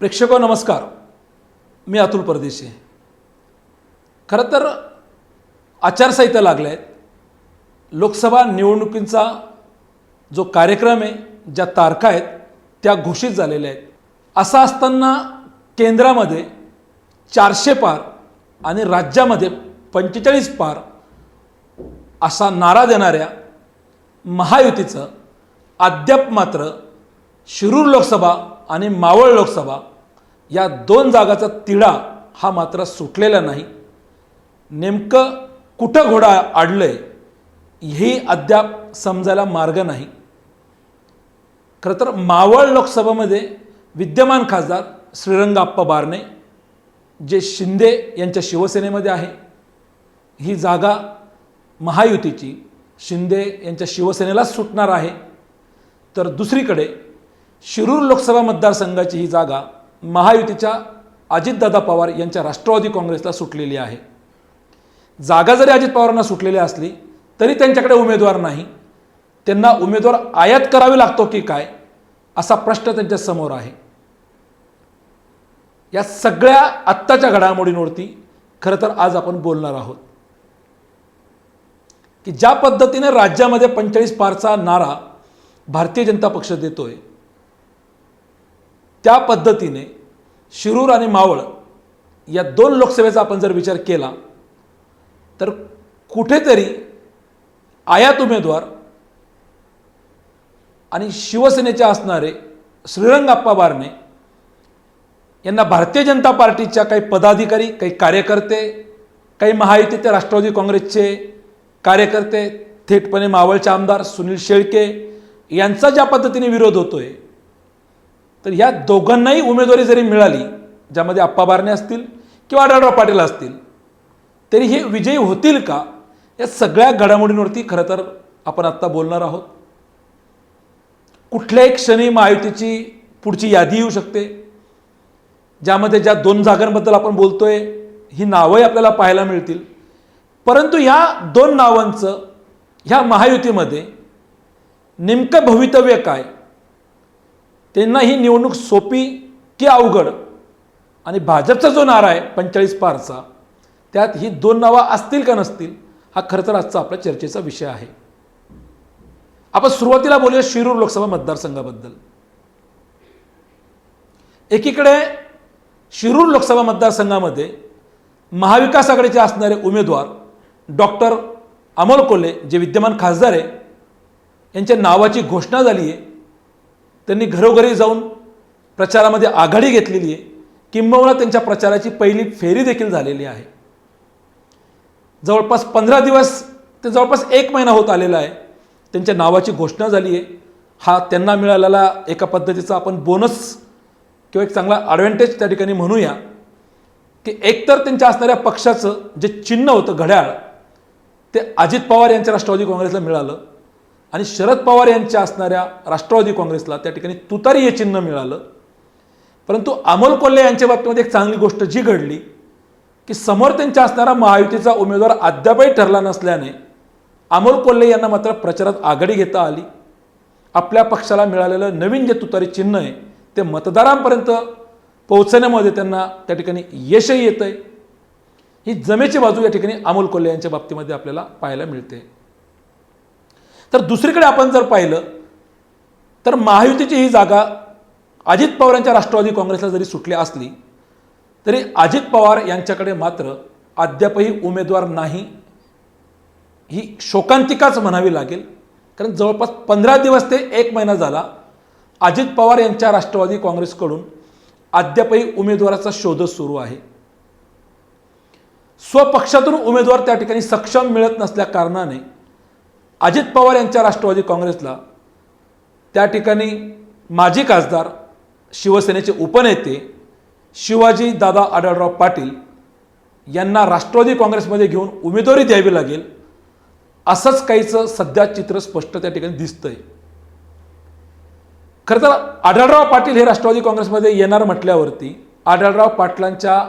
प्रेक्षक नमस्कार. मी अतुल परदेशी. खरं तर आचारसंहिता लागल्या आहेत. लोकसभा निवडणुकींचा जो कार्यक्रम आहे ज्या तारखा आहेत त्या घोषित झालेल्या आहेत. असं असताना केंद्रामध्ये चारशे पार आणि राज्यामध्ये पंचेचाळीस पार असा नारा देणाऱ्या महायुतीचं अद्याप मात्र शिरूर लोकसभा आणि मावळ लोकसभा या दोन जागाचा तिढा हा मात्र सुटलेला नाही. नेमकं कुठं घोडा आडलंय ही अद्याप समजायला मार्ग नाही. खरं तर मावळ लोकसभेमध्ये विद्यमान खासदार श्रीरंगाप्पा बारणे जे शिंदे यांच्या शिवसेनेमध्ये आहे ही जागा महायुतीची शिंदे यांच्या शिवसेनेलाच सुटणार आहे. तर दुसरीकडे शिरूर लोकसभा मतदारसंघाची ही जागा महायुतीच्या अजितदादा पवार यांच्या राष्ट्रवादी काँग्रेसला सुटलेली आहे. जागा जरी अजित पवारांना सुटलेली असली तरी त्यांच्याकडे उमेदवार नाही. त्यांना उमेदवार आयात करावी लागतो की काय असा प्रश्न त्यांच्यासमोर आहे. या सगळ्या आत्ताच्या घडामोडींवरती खरं तर आज आपण बोलणार आहोत. की ज्या पद्धतीने राज्यामध्ये पंचेचाळीस पारचा नारा भारतीय जनता पक्ष देतोय त्या पद्धतीने शिरूर आणि मावळ या दोन लोकसभेचा आपण जर विचार केला तर कुठेतरी आयात उमेदवार आणि शिवसेनेचे असणारे श्रीरंगाप्पा बारणे यांना भारतीय जनता पार्टीच्या काही पदाधिकारी काही कार्यकर्ते काही महायुतीचे राष्ट्रवादी काँग्रेसचे कार्यकर्ते थेटपणे मावळचे आमदार सुनील शेळके यांचा ज्या पद्धतीने विरोध होतोय तर या दोघांनाही उमेदवारी जरी मिळाली ज्यामध्ये आप्पा बारणे असतील किंवा आढळराव पाटील असतील तरी हे विजयी होतील का? या सगळ्या घडामोडींवरती खरं तर आपण आत्ता बोलणार आहोत. कुठल्याही क्षणी महायुतीची पुढची यादी येऊ शकते ज्यामध्ये ज्या दोन जागांबद्दल आपण बोलतोय ही नावंही आपल्याला पाहायला मिळतील. परंतु ह्या दोन नावांचं ह्या महायुतीमध्ये नेमकं भवितव्य काय? त्यांना ही निवडणूक सोपी की अवघड? आणि भाजपचा जो नारा आहे पंचेचाळीस पारचा त्यात ही दोन नावं असतील का नसतील हा खरं तर आजचा आपल्या चर्चेचा विषय आहे. आपण सुरुवातीला बोलूया शिरूर लोकसभा मतदारसंघाबद्दल. एकीकडे शिरूर लोकसभा मतदारसंघामध्ये महाविकास आघाडीचे असणारे उमेदवार डॉक्टर अमोल कोल्हे जे विद्यमान खासदार आहे यांच्या नावाची घोषणा झाली आहे. त्यांनी घरोघरी जाऊन प्रचारामध्ये आघाडी घेतलेली आहे. किंबहुना त्यांच्या प्रचाराची पहिली फेरी देखील झालेली आहे. जवळपास पंधरा दिवस ते जवळपास एक महिना होत आलेला आहे. त्यांच्या नावाची घोषणा झाली आहे. हा त्यांना मिळालेला एका पद्धतीचा आपण बोनस किंवा एक चांगला ॲडव्हान्टेज त्या ठिकाणी म्हणूया की एकतर त्यांच्या असणाऱ्या पक्षाचं जे चिन्ह होतं घड्याळ ते अजित पवार यांच्या राष्ट्रवादी काँग्रेसला मिळालं. आणि शरद पवार यांच्या असणाऱ्या राष्ट्रवादी काँग्रेसला त्या ठिकाणी तुतारी हे चिन्ह मिळालं. परंतु अमोल कोल्हे यांच्या बाबतीमध्ये एक चांगली गोष्ट जी घडली की समोर त्यांच्या असणारा महायुतीचा उमेदवार अद्यापही ठरला नसल्याने अमोल कोल्हे यांना मात्र प्रचारात आघाडी घेता आली. आपल्या पक्षाला मिळालेलं नवीन जे तुतारी चिन्ह आहे ते मतदारांपर्यंत पोहोचण्यामध्ये त्यांना त्या ठिकाणी यशही येतं आहे ही जमेची बाजू या ठिकाणी अमोल कोल्हे यांच्या बाबतीमध्ये आपल्याला पाहायला मिळते. तर दुसरीकडे आपण जर पाहिलं तर महायुतीची ही जागा अजित पवारांच्या राष्ट्रवादी काँग्रेसला जरी सुटली असली तरी अजित पवार यांच्याकडे मात्र अद्यापही उमेदवार नाही. ही शोकांतिकाच म्हणावी लागेल. कारण जवळपास पंधरा दिवस ते एक महिना झाला अजित पवार यांच्या राष्ट्रवादी काँग्रेसकडून अद्यापही उमेदवाराचा शोधच सुरू आहे. स्वपक्षातून उमेदवार त्या ठिकाणी सक्षम मिळत नसल्या कारणाने अजित पवार यांच्या राष्ट्रवादी काँग्रेसला त्या ठिकाणी माजी खासदार शिवसेनेचे उपनेते शिवाजी दादा आढळराव पाटील यांना राष्ट्रवादी काँग्रेसमध्ये घेऊन उमेदवारी द्यावी लागेल असंच काहीचं सध्या चित्र स्पष्ट त्या ठिकाणी दिसतंय. खरं तर आढळराव पाटील हे राष्ट्रवादी काँग्रेसमध्ये येणार म्हटल्यावरती आढळराव पाटलांच्या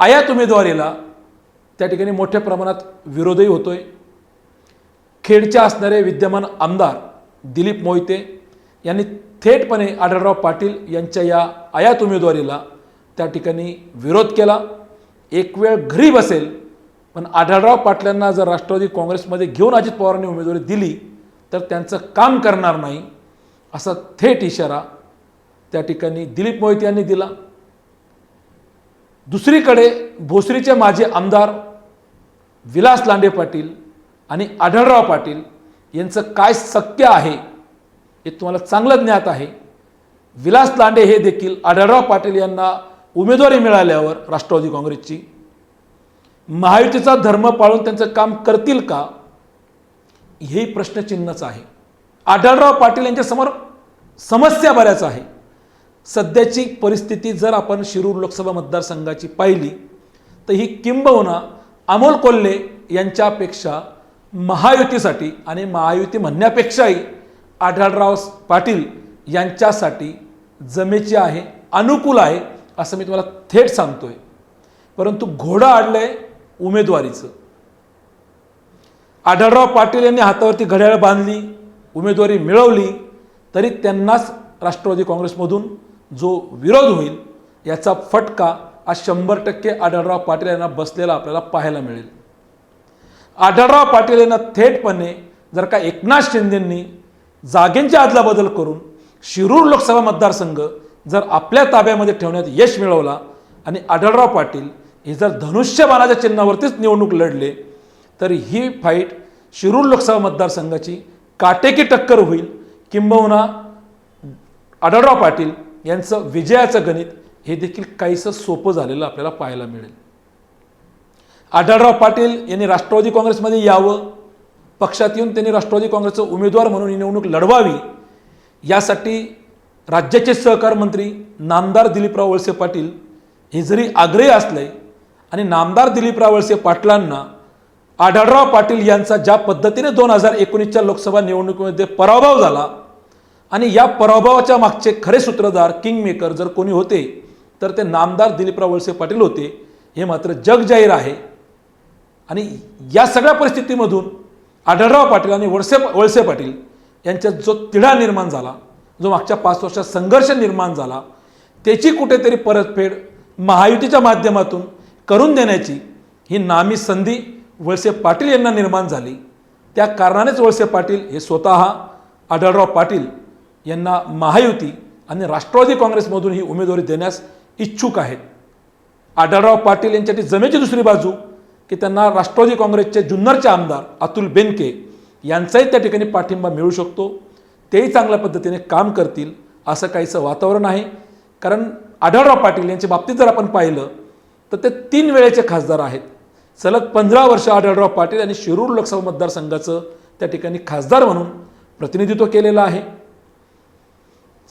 आयात उमेदवारीला त्या ठिकाणी मोठ्या प्रमाणात विरोधही होतोय. खेडचे असणारे विद्यमान आमदार दिलीप मोहिते यांनी थेटपणे आढळराव पाटील यांच्या या आयात उमेदवारीला त्या ठिकाणी विरोध केला. एक वेळ घरी बसेल पण आढळराव पाटलांना जर राष्ट्रवादी काँग्रेसमध्ये घेऊन अजित पवारांनी उमेदवारी दिली तर त्यांचं काम करणार नाही असा थेट इशारा त्या ठिकाणी दिलीप मोहिते यांनी दिला. दुसरीकडे भोसरीचे माजी आमदार विलास लांडे पाटील आणि आढळराव पाटील यांचं काय सत्य आहे हे तुम्हाला चांगलं ज्ञात आहे. विलास लांडे हे देखील आढळराव पाटील यांना उमेदवारी मिळाल्यावर राष्ट्रवादी काँग्रेसची. महायुतीचा धर्म पाळून त्यांचं काम करतील का? हे प्रश्नचिन्हच आहे. आढळराव पाटील यांच्यासमोर समस्या बऱ्याच आहे. सध्याची परिस्थिती जर आपण शिरूर लोकसभा मतदारसंघाची पाहिली तर ही किंबहुना अमोल कोल्हे यांच्यापेक्षा महायुतीसाठी आणि महायुती म्हणण्यापेक्षाही आढळराव पाटील यांच्यासाठी जमेची आहे अनुकूल आहे असं मी तुम्हाला थेट सांगतोय. परंतु घोडं आहे उमेदवारीचं. आढळराव पाटील यांनी हातावरती घड्याळ बांधली उमेदवारी मिळवली तरी त्यांनाच राष्ट्रवादी काँग्रेसमधून जो विरोध होईल याचा फटका आज शंभर टक्के आढळराव पाटील यांना बसलेला आपल्याला पाहायला मिळेल. आढळराव पाटील यांना थेटपणे जर का एकनाथ शिंदेंनी जागेंची अदलाबदल करून शिरूर लोकसभा मतदारसंघ जर आपल्या ताब्यामध्ये ठेवण्यात यश मिळवला आणि आढळराव पाटील हे जर धनुष्यबाणाच्या चिन्हावरतीच निवडणूक लढले तर ही फाईट शिरूर लोकसभा मतदारसंघाची काटेकी टक्कर होईल. किंबहुना आढळराव पाटील यांचं विजयाचं गणित हे देखील काहीसं सोपं झालेलं आपल्याला पाहायला मिळेल. आढळराव पाटील यांनी राष्ट्रवादी काँग्रेसमध्ये यावं. पक्षात येऊन त्यांनी राष्ट्रवादी काँग्रेसचं उमेदवार म्हणून ही निवडणूक लढवावी. यासाठी राज्याचे सहकार मंत्री नामदार दिलीपराव वळसे पाटील हे जरी आग्रही असले आणि नामदार दिलीपराव वळसे पाटलांना आढळराव पाटील यांचा ज्या पद्धतीने दोन हजार एकोणीसच्या लोकसभा निवडणुकीमध्ये पराभव झाला आणि या पराभवाच्या मागचे खरे सूत्रधार किंग मेकर जर कोणी होते तर ते नामदार दिलीपराव वळसे पाटील होते. हे मात्र जग जाहीर आहे. आणि या सगळ्या परिस्थितीमधून आढळराव पाटील आणि वळसे वळसे पाटील यांच्यात जो तिढा निर्माण झाला जो मागच्या पाच वर्षात संघर्ष निर्माण झाला त्याची कुठेतरी परतफेड महायुतीच्या माध्यमातून करून देण्याची ही नामी संधी वळसे पाटील यांना निर्माण झाली. त्या कारणानेच वळसे पाटील हे स्वतः आढळराव पाटील यांना महायुती आणि राष्ट्रवादी काँग्रेसमधून ही उमेदवारी देण्यास इच्छुक आहेत. आढळराव पाटील यांच्यासाठी जमेची दुसरी बाजू की त्यांना राष्ट्रवादी काँग्रेसचे जुन्नरचे आमदार अतुल बेनके यांचाही त्या ठिकाणी पाठिंबा मिळू शकतो. तेही चांगल्या पद्धतीने काम करतील असं काहीसं वातावरण आहे. कारण आढळराव पाटील यांच्या बाबतीत जर आपण पाहिलं तर ते तीन वेळेचे खासदार आहेत. सलग पंधरा वर्ष आढळराव पाटील यांनी शिरूर लोकसभा मतदारसंघाचं त्या ठिकाणी खासदार म्हणून प्रतिनिधित्व केलेलं आहे.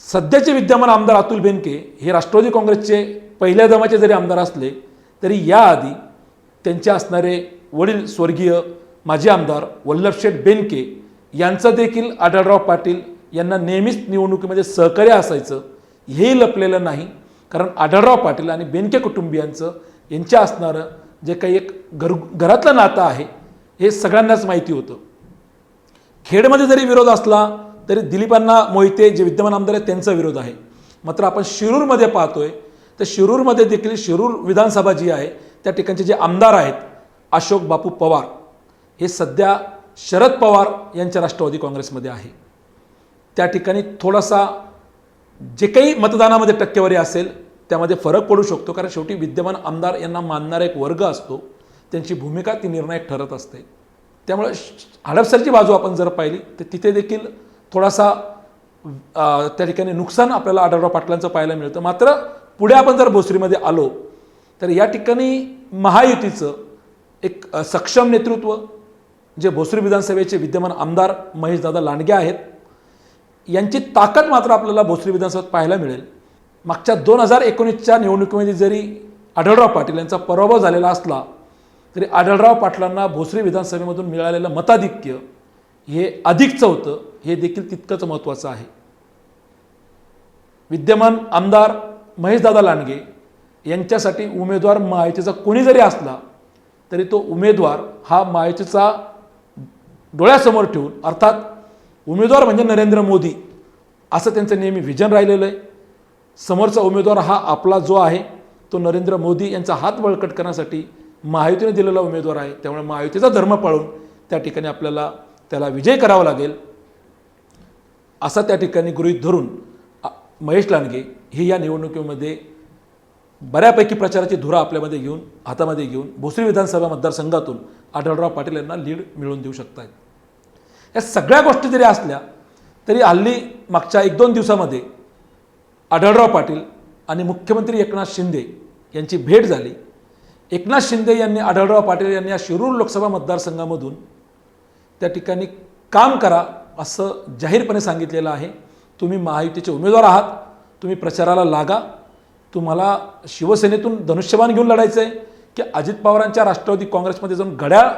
सध्याचे विद्यमान आमदार अतुल बेनके हे राष्ट्रवादी काँग्रेसचे पहिल्या दमाचे जरी आमदार असले तरी याआधी त्यांचे असणारे वडील स्वर्गीय माजी आमदार वल्लभशेठ बेनके यांचं देखील आढळराव पाटील यांना नेहमीच निवडणुकीमध्ये सहकार्य असायचं हेही लपलेलं नाही. कारण आढळराव पाटील आणि बेनके कुटुंबियांचं यांच्या असणारं जे काही एक घर घरातलं नातं आहे हे सगळ्यांनाच माहिती होतं. खेडमध्ये जरी विरोध असला तरी दिलीपांना मोहिते जे विद्यमान आमदार आहेत त्यांचा विरोध आहे. मात्र आपण शिरूरमध्ये पाहतोय तर शिरूरमध्ये देखील शिरूर विधानसभा जी आहे त्या ठिकाणचे जे आमदार आहेत अशोक बापू पवार हे सध्या शरद पवार यांच्या राष्ट्रवादी काँग्रेसमध्ये आहे. त्या ठिकाणी थोडासा जे काही मतदानामध्ये टक्केवारी असेल त्यामध्ये फरक पडू शकतो कारण शेवटी विद्यमान आमदार यांना मानणारा एक वर्ग असतो त्यांची भूमिका ती निर्णायक ठरत असते. त्यामुळे हडपसरची बाजू आपण जर पाहिली तर तिथे देखील थोडासा त्या ठिकाणी नुकसान आपल्याला आढळराव पाटलांचं पाहायला मिळतं. मात्र पुढे आपण जर भोसरीमध्ये आलो तर या ठिकाणी महायुतीचं एक सक्षम नेतृत्व जे भोसरी विधानसभेचे विद्यमान आमदार महेशदादा लांडगे आहेत यांची ताकद मात्र आपल्याला भोसरी विधानसभेत पाहायला मिळेल. मागच्या दोन हजार एकोणीसच्या निवडणुकीमध्ये जरी आढळराव पाटील यांचा पराभव झालेला असला तरी आढळराव पाटलांना भोसरी विधानसभेमधून मिळालेलं मताधिक्य हे अधिकचं होतं हे देखील तितकंच महत्त्वाचं आहे. विद्यमान आमदार महेशदादा लांडगे यांच्यासाठी उमेदवार महायुतीचा कोणी जरी असला तरी तो उमेदवार हा महायुतीचा डोळ्यासमोर ठेवून अर्थात उमेदवार म्हणजे नरेंद्र मोदी असं त्यांचं नेहमी विजन राहिलेलं आहे. समोरचा उमेदवार हा आपला जो आहे तो नरेंद्र मोदी यांचा हात बळकट करण्यासाठी महायुतीने दिलेला उमेदवार आहे. त्यामुळे महायुतीचा धर्म पाळून त्या ठिकाणी आपल्याला त्याला विजय करावा लागेल. असा त्या ठिकाणी गृहीत धरून महेश लांडगे हे या निवडणुकीमध्ये बऱ्यापैकी प्रचाराची धुरा आपल्यामध्ये घेऊन हातामध्ये घेऊन भोसरी विधानसभा मतदारसंघातून आढळराव पाटील यांना लीड मिळवून देऊ शकत आहेत या सगळ्या गोष्टी जरी असल्या तरी हल्ली मागच्या एक दोन दिवसामध्ये आढळराव पाटील आणि मुख्यमंत्री एकनाथ शिंदे यांची भेट झाली. एकनाथ शिंदे यांनी आढळराव पाटील यांनी या शिरूर लोकसभा मतदारसंघामधून त्या ठिकाणी काम करा असं जाहीरपणे सांगितलेलं आहे. तुम्ही महायुतीचे उमेदवार आहात तुम्ही प्रचाराला लागा तुम्हाला शिवसेनेतून धनुष्यबाण घेऊन लढायचं आहे की अजित पवारांच्या राष्ट्रवादी काँग्रेसमध्ये जाऊन घड्याळ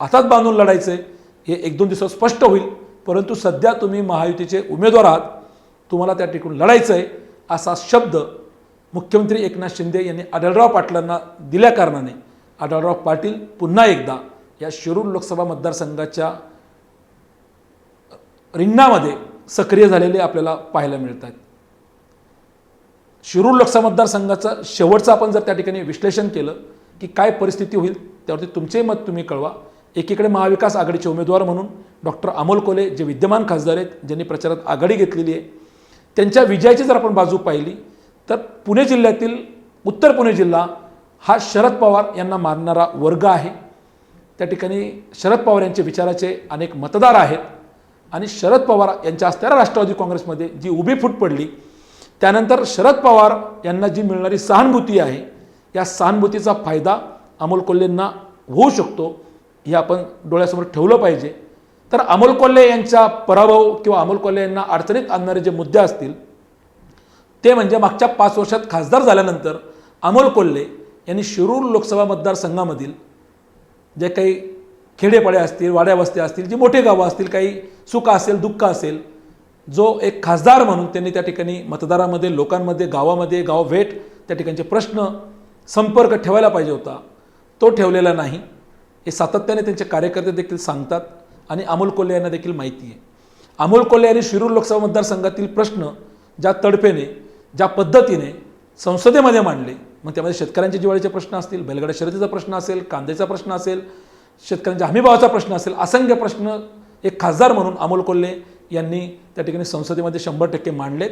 हातात बांधून लढायचं आहे हे एक दोन दिवसात स्पष्ट होईल. परंतु सध्या तुम्ही महायुतीचे उमेदवार आहात तुम्हाला त्या टिकून लढायचं आहे असा शब्द मुख्यमंत्री एकनाथ शिंदे यांनी आढळराव पाटलांना दिल्या कारणाने. आढळराव पाटील पुन्हा एकदा या शिरूर लोकसभा मतदारसंघाच्या रिंगणामध्ये सक्रिय झालेले आपल्याला पाहायला मिळत आहेत शिरूर लोकसभा मतदारसंघाचं शेवटचं आपण जर त्या ठिकाणी विश्लेषण केलं की काय परिस्थिती होईल त्यावरती तुमचे मत तुम्ही कळवा. एकीकडे महाविकास आघाडीचे उमेदवार म्हणून डॉक्टर अमोल कोले जे विद्यमान खासदार आहेत ज्यांनी प्रचारात आघाडी घेतलेली आहे त्यांच्या विजयाची जर आपण बाजू पाहिली तर पुणे जिल्ह्यातील उत्तर पुणे जिल्हा हा शरद पवार यांना मानणारा वर्ग आहे. त्या ठिकाणी शरद पवार यांचे विचाराचे अनेक मतदार आहेत आणि शरद पवार यांच्या असणाऱ्या राष्ट्रवादी काँग्रेसमध्ये जी उभी फूट पडली त्यानंतर शरद पवार यांना जी मिळणारी सहानुभूती आहे या सहानुभूतीचा फायदा अमोल कोल्हेंना होऊ शकतो हे आपण डोळ्यासमोर ठेवलं पाहिजे. तर अमोल कोल्हे यांचा पराभव किंवा अमोल कोल्हे यांना अडचणीत आणणारे जे मुद्दे असतील ते म्हणजे मागच्या पाच वर्षात खासदार झाल्यानंतर अमोल कोल्हे यांनी शिरूर लोकसभा मतदारसंघामधील जे काही खेडेपाडे असतील वाड्या वस्त्या असतील जी मोठे गावं असतील काही सुख असेल दुःख असेल जो एक खासदार म्हणून त्यांनी त्या ठिकाणी मतदारामध्ये लोकांमध्ये गावामध्ये गाव भेट त्या ठिकाणचे प्रश्न संपर्क ठेवायला पाहिजे होता. तो ठेवलेला नाही. हे सातत्याने त्यांचे कार्यकर्ते देखील सांगतात आणि अमोल कोल्हे यांना देखील माहिती आहे. अमोल कोल्हे यांनी शिरूर लोकसभा मतदारसंघातील प्रश्न ज्या तडफेने ज्या पद्धतीने संसदेमध्ये मांडले मग त्यामध्ये शेतकऱ्यांचे जिवाळीचे प्रश्न असतील बैलगाड्या शर्यतीचा प्रश्न असेल कांद्याचा प्रश्न असेल शेतकऱ्यांच्या हमीभावाचा प्रश्न असेल असंख्य प्रश्न एक खासदार म्हणून अमोल कोल्हे यांनी त्या ठिकाणी संसदेमध्ये शंभर टक्के मांडलेत.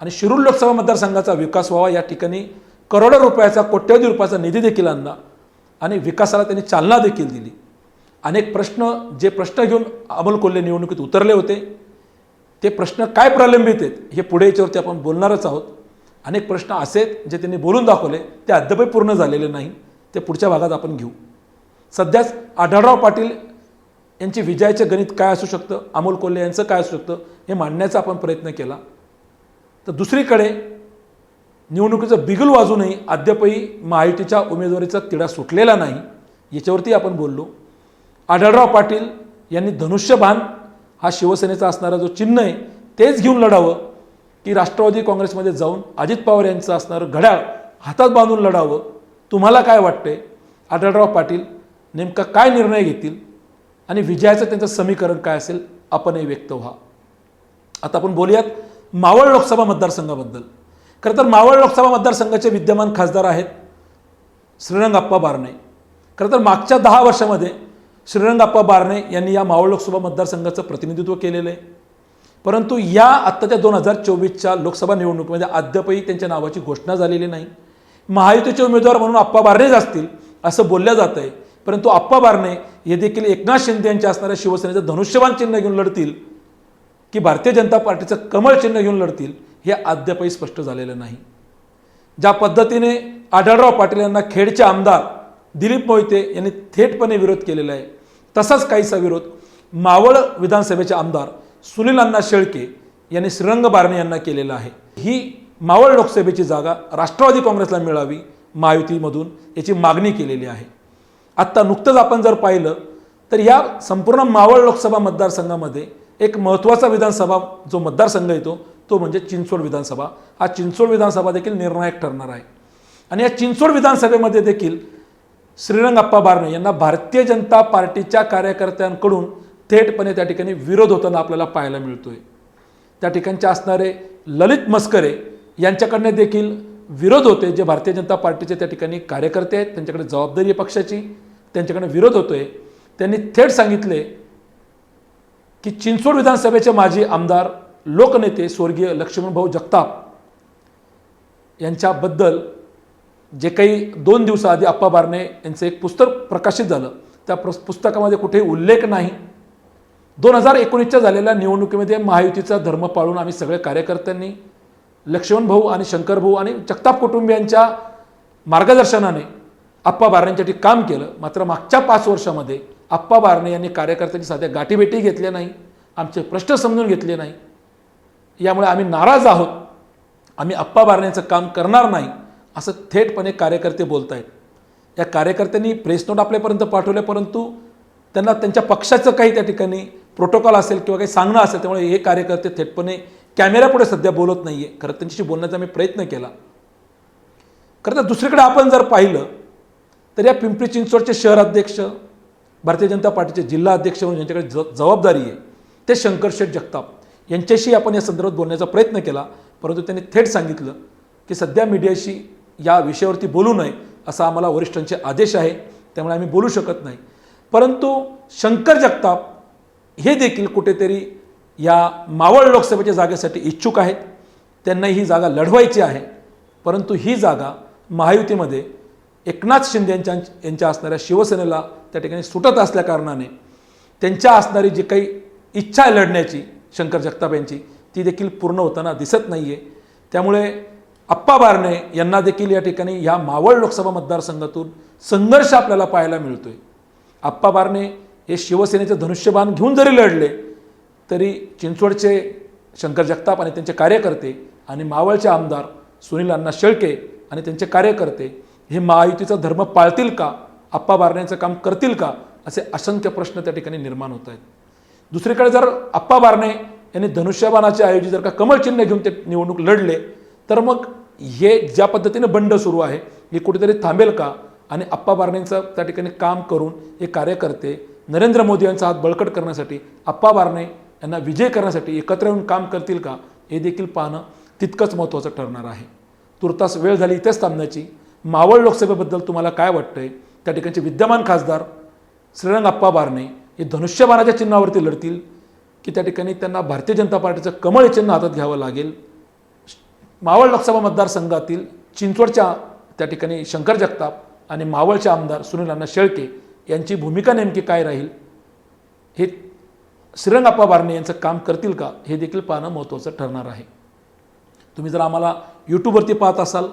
आणि शिरूर लोकसभा मतदारसंघाचा विकास व्हावा या ठिकाणी करोडो रुपयाचा कोट्यवधी रुपयाचा निधी देखील आणला आणि विकासाला त्यांनी चालना देखील दिली. अनेक प्रश्न जे प्रश्न घेऊन अमोल कोल्हे निवडणुकीत उतरले होते ते प्रश्न काय प्रलंबित आहेत हे पुढे याच्यावरती आपण बोलणारच आहोत. अनेक प्रश्न असे जे त्यांनी बोलून दाखवले ते अद्यापही पूर्ण झालेले नाही. ते पुढच्या भागात आपण घेऊ. सध्याच आढळराव पाटील यांचे विजयाचे गणित काय असू शकतं? अमोल कोल्हे यांचं काय असू शकतं? हे मांडण्याचा आपण प्रयत्न केला. तर दुसरीकडे निवडणुकीचं बिगुल वाजूनही अद्यापही महायुतीच्या उमेदवारीचा तिढा सुटलेला नाही याच्यावरती आपण बोललो. आढळराव पाटील यांनी धनुष्यबाण हा शिवसेनेचा असणारा जो चिन्ह आहे तेच घेऊन लढावं की राष्ट्रवादी काँग्रेसमध्ये जाऊन अजित पवार यांचं असणारं घड्याळ हातात बांधून लढावं. तुम्हाला काय वाटतंय? आढळराव पाटील नेमका काय निर्णय घेतील? आणि विजयाचं त्यांचं समीकरण काय असेल आपणही व्यक्त व्हा. आता आपण बोलूयात मावळ लोकसभा मतदारसंघाबद्दल. खरं तर मावळ लोकसभा मतदारसंघाचे विद्यमान खासदार आहेत श्रीरंगाप्पा बारणे. खरं तर मागच्या दहा वर्षामध्ये श्रीरंगाप्पा बारणे यांनी या मावळ लोकसभा मतदारसंघाचं प्रतिनिधित्व केलेलं आहे. परंतु या आत्ताच्या दोन हजार चोवीसच्या लोकसभा निवडणुकीमध्ये अद्यापही त्यांच्या नावाची घोषणा झालेली नाही. महायुतीचे उमेदवार म्हणून आप्पा बारणेच असतील असं बोललं जात आहे परंतु आप्पा बारणे हे देखील एकनाथ शिंदे यांच्या असणाऱ्या शिवसेनेचं धनुष्यबाण चिन्ह घेऊन लढतील की भारतीय जनता पार्टीचं कमळ चिन्ह घेऊन लढतील हे अद्यापही स्पष्ट झालेलं नाही. ज्या पद्धतीने आढळराव पाटील यांना खेडचे आमदार दिलीप मोहिते यांनी थेटपणे विरोध केलेला आहे तसाच काहीसा विरोध मावळ विधानसभेचे आमदार सुनील अण्णा शेळके यांनी श्रीरंग बारणे यांना केलेला आहे. ही मावळ लोकसभेची जागा राष्ट्रवादी काँग्रेसला मिळावी महायुतीमधून याची मागणी केलेली आहे. आत्ता नुकतंच आपण जर पाहिलं तर या संपूर्ण मावळ लोकसभा मतदारसंघामध्ये एक महत्त्वाचा विधानसभा जो मतदारसंघ येतो तो म्हणजे चिंचवड विधानसभा. हा चिंचवड विधानसभा देखील निर्णायक ठरणार आहे. आणि या चिंचवड विधानसभेमध्ये देखील श्रीरंगाप्पा बारणे यांना भारतीय जनता पार्टीच्या कार्यकर्त्यांकडून थेटपणे त्या ठिकाणी विरोध होताना आपल्याला पाहायला मिळतोय. त्या ठिकाणचे असणारे ललित मस्करे यांच्याकडनं देखील विरोध होते जे भारतीय जनता पार्टीचे त्या ठिकाणी कार्यकर्ते आहेत त्यांच्याकडे जबाबदारी आहे पक्षाची. त्यांच्याकडे विरोध होतोय. त्यांनी थेट सांगितले की चिंचवड विधानसभेचे माजी आमदार लोकनेते स्वर्गीय लक्ष्मणभाऊ जगताप यांच्याबद्दल जे काही दोन दिवसाआधी अप्पा बारणे यांचं एक पुस्तक प्रकाशित झालं. त्या प्र पुस्तकामध्ये कुठेही उल्लेख नाही. दोन हजार एकोणीसच्या झालेल्या निवडणुकीमध्ये महायुतीचा धर्म पाळून आम्ही सगळे कार्यकर्त्यांनी लक्ष्मणभाऊ आणि शंकरभाऊ आणि जगताप कुटुंबियांच्या मार्गदर्शनाने आप्पा बारणेंसाठी काम केलं. मात्र मागच्या पाच वर्षामध्ये आप्पा बारणे यांनी कार्यकर्त्यांची साध्या गाठीभेटी घेतल्या नाही आमचे प्रश्न समजून घेतले नाही. यामुळे आम्ही नाराज आहोत. आम्ही आप्पा बारण्याचं काम करणार नाही असं थेटपणे कार्यकर्ते बोलत आहेत या कार्यकर्त्यांनी प्रेस नोट आपल्यापर्यंत पाठवले परंतु त्यांना त्यांच्या पक्षाचं काही त्या ठिकाणी प्रोटोकॉल असेल किंवा काही सांगणं असेल त्यामुळे हे कार्यकर्ते थेटपणे कॅमेऱ्यापुढे सध्या बोलत नाही आहे खरं त्यांच्याशी बोलण्याचा मी प्रयत्न केला. खरं तर दुसरीकडे आपण जर पाहिलं तर या पिंपरी चिंचवडचे शहर अध्यक्ष भारतीय जनता पार्टीचे जिल्हा अध्यक्ष म्हणून ज्यांच्याकडे ज जबाबदारी आहे ते शंकर शेठ जगताप. यांच्याशी आपण या संदर्भात बोलण्याचा प्रयत्न केला परंतु त्यांनी थेट सांगितलं की सध्या मीडियाशी या विषयावरती बोलू नये असा आम्हाला वरिष्ठांचे आदेश आहे त्यामुळे आम्ही बोलू शकत नाही. परंतु शंकर जगताप हे देखील कुठेतरी या मावळ लोकसभेच्या जागेसाठी इच्छुक आहेत. त्यांना ही जागा लढवायची आहे परंतु ही जागा महायुतीमध्ये एकनाथ शिंदे यांच्या यांच्या असणाऱ्या शिवसेनेला त्या ठिकाणी सुटत असल्याकारणाने त्यांच्या असणारी जी काही इच्छा आहे लढण्याची शंकर जगताप यांची ती देखील पूर्ण होताना दिसत नाही आहे त्यामुळे अप्पा बारणे यांना देखील या ठिकाणी ह्या मावळ लोकसभा मतदारसंघातून संघर्ष आपल्याला पाहायला मिळतोय. आप्पा बारणे हे शिवसेनेचं धनुष्यबाण घेऊन जरी लढले तरी चिंचवडचे शंकर जगताप आणि त्यांचे कार्यकर्ते आणि मावळचे आमदार सुनील अण्णा शेळके आणि त्यांचे कार्यकर्ते हे महायुतीचा धर्म पाळतील का? आप्पा बारण्यांचं काम करतील का? असे असंख्य प्रश्न त्या ठिकाणी निर्माण होत आहेत. दुसरीकडे जर आप्पा बारणे यांनी धनुष्यबाणाच्या ऐवजी जर का कमळ चिन्ह घेऊन ते निवडणूक लढले तर मग हे ज्या पद्धतीने बंड सुरू आहे हे कुठेतरी थांबेल का? आणि आप्पा बारणेंचं त्या ठिकाणी काम करून हे कार्यकर्ते नरेंद्र मोदी यांचा हात बळकट करण्यासाठी आप्पा बारणे यांना विजय करण्यासाठी एकत्र येऊन काम करतील का? हे देखील पाहणं तितकंच महत्त्वाचं ठरणार आहे. तुर्तास वेळ झाली इथेच थांबण्याची. मावळ लोकसभेबद्दल तुम्हाला काय वाटतंय? त्या ठिकाणचे विद्यमान खासदार श्रीरंग आप्पा बारणे हे धनुष्यबाणाच्या चिन्हावरती लढतील की त्या ठिकाणी त्यांना भारतीय जनता पार्टीचं कमळ चिन्ह हातात घ्यावं लागेल? मावळ लोकसभा मतदारसंघातील चिंचवडच्या त्या ठिकाणी शंकर जगताप आणि मावळचे आमदार सुनील अण्णा शेळके यांची भूमिका नेमकी काय राहील? हे श्रीरंगाप्पा बारणे यांचं काम करतील का? हे देखील पाहणं महत्त्वाचं ठरणार आहे. तुम्ही जर आम्हाला यूट्यूबवरती पाहत असाल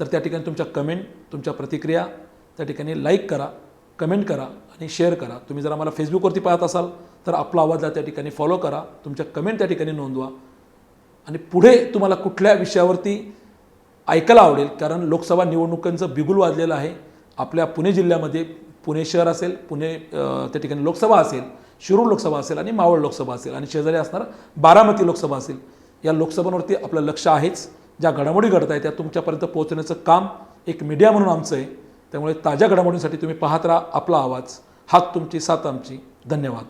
तर त्या ठिकाणी तुमच्या कमेंट तुमच्या प्रतिक्रिया त्या ठिकाणी लाईक करा कमेंट करा आणि शेअर करा. तुम्ही जर आम्हाला फेसबुकवरती पाहत असाल तर आपला आवाज त्या ठिकाणी फॉलो करा. तुमच्या कमेंट त्या ठिकाणी नोंदवा. आणि पुढे तुम्हाला कुठल्या विषयावरती ऐकायला आवडेल कारण लोकसभा निवडणुकांचं बिगुल वाजलेलं आहे. आपल्या पुणे जिल्ह्यामध्ये पुणे शहर असेल पुणे त्या ठिकाणी लोकसभा असेल शिरूर लोकसभा असेल आणि मावळ लोकसभा असेल आणि शेजारी असणार बारामती लोकसभा असेल. या लोकसभांवरती आपलं लक्ष आहेच. ज्या घडामोडी घडत आहेत त्या तुमच्यापर्यंत पोहोचण्याचं काम एक मीडिया म्हणून आमचं आहे. त्यामुळे ताज्या घडामोडींसाठी तुम्ही पाहत राहा आपला आवाज. हात तुमची साथ आमची धन्यवाद.